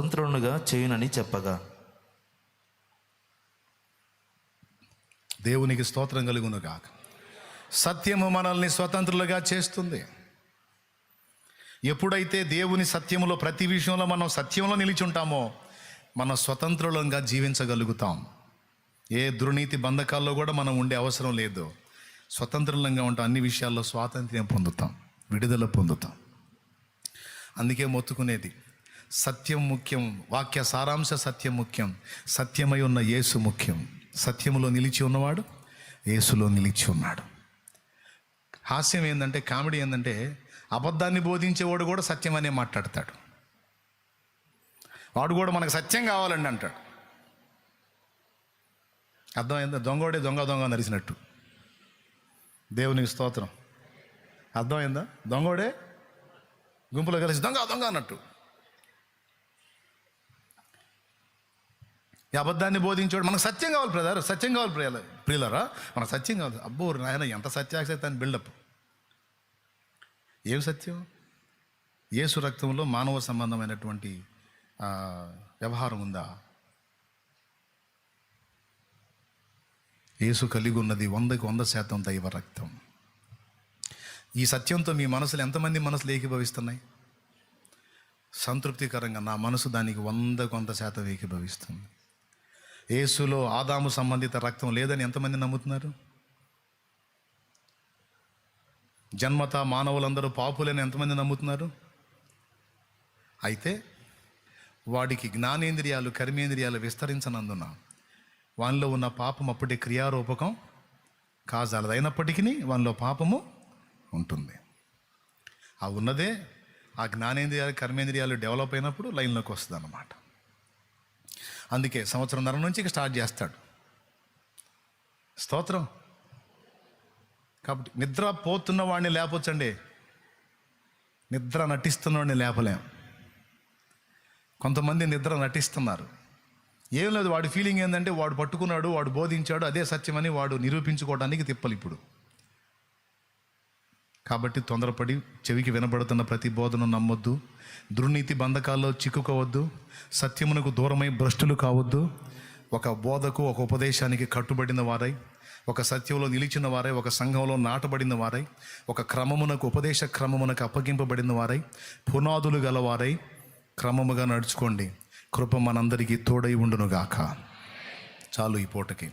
స్వతంత్రునిగా చేయునని చెప్పగా. దేవునికి స్తోత్రం కలుగును కాక సత్యము మనల్ని స్వతంత్రులుగా చేస్తుంది. ఎప్పుడైతే దేవుని సత్యములో ప్రతి విషయంలో మనం సత్యంలో నిలిచి ఉంటామో మనం స్వతంత్రులంగా జీవించగలుగుతాం. ఏ దుర్నీతి బంధకాల్లో కూడా మనం ఉండే అవసరం లేదు. స్వతంత్రంగా ఉంటాం అన్ని విషయాల్లో స్వాతంత్ర్యం పొందుతాం విడుదల పొందుతాం. అందుకే మొత్తుకునేది సత్యం ముఖ్యం. వాక్య సారాంశ సత్యం ముఖ్యం. సత్యమై ఉన్న యేసు ముఖ్యం. సత్యములో నిలిచి ఉన్నవాడు యేసులో నిలిచి ఉన్నాడు. హాస్యం ఏంటంటే కామెడీ ఏంటంటే అబద్ధాన్ని బోధించేవాడు కూడా సత్యం అనే మాట్లాడతాడు. వాడు కూడా మనకు సత్యం కావాలండి అంటాడు. అర్థమైందా? దొంగోడే దొంగ దొంగ నరిసినట్టు దేవునికి స్తోత్రం. అర్థమైందా? దొంగోడే గుంపులో కలిసి దొంగ దొంగ అన్నట్టు. ఈ అబద్ధాన్ని బోధించాడు మనకు సత్యం కావాలి బ్రదర్ సత్యం కావాలి ప్రియుల ప్రియులరా. మనకు సత్యం కావాలి. అబ్బో నాయన ఎంత సత్యాసక్తి అని బిల్డప్ ఏం సత్యం? ఏసు రక్తంలో మానవ సంబంధమైనటువంటి వ్యవహారం ఉందా? యేసు కలిగి ఉన్నది వందకి వంద శాతం దైవ రక్తం. ఈ సత్యంతో మీ మనసులు ఎంతమంది మనసులు ఏకీభవిస్తున్నాయి? సంతృప్తికరంగా నా మనసు దానికి వందకు వంద శాతం ఏకీభవిస్తుంది. యేసులో ఆదాము సంబంధిత రక్తం లేదని ఎంతమంది నమ్ముతున్నారు? జన్మత మానవులందరూ పాపులని ఎంతమంది నమ్ముతున్నారు? అయితే వాడికి జ్ఞానేంద్రియాలు కర్మేంద్రియాలు విస్తరించనందున వానిలో ఉన్న పాపం అప్పటి క్రియారూపకం కాజాలదైనప్పటికీ అయినప్పటికీ వానిలో పాపము ఉంటుంది. ఆ ఉన్నదే ఆ జ్ఞానేంద్రియాలు కర్మేంద్రియాలు డెవలప్ అయినప్పుడు లైన్లోకి వస్తుంది అన్నమాట అందుకే సంవత్సరంన్నర నుంచి ఇక స్టార్ట్ చేస్తాడు. స్తోత్రం. కాబట్టి నిద్ర పోతున్న వాడిని లేపొచ్చండి. నిద్ర నటిస్తున్న వాడిని లేపలేం. కొంతమంది నిద్ర నటిస్తున్నారు. ఏం లేదు వాడి ఫీలింగ్ ఏంటంటే వాడు పట్టుకున్నాడు వాడు బోధించాడు అదే సత్యమని వాడు నిరూపించుకోవడానికి తిప్పలు ఇప్పుడు కాబట్టి తొందరపడి చెవికి వినబడుతున్న ప్రతి బోధను నమ్మొద్దు. దుర్నీతి బంధకాల్లో చిక్కుకోవద్దు. సత్యమునకు దూరమై భ్రష్టులు కావద్దు. ఒక బోధకు ఒక ఉపదేశానికి కట్టుబడిన వారై ఒక సత్యంలో నిలిచిన వారై ఒక సంఘంలో నాటబడిన వారై ఒక క్రమమునకు ఉపదేశ క్రమమునకు అప్పగింపబడిన వారై పునాదులు గలవారై క్రమముగా నడుచుకోండి. కృప మనందరికీ తోడై ఉండునుగాక. చాలు ఈ పూటకి.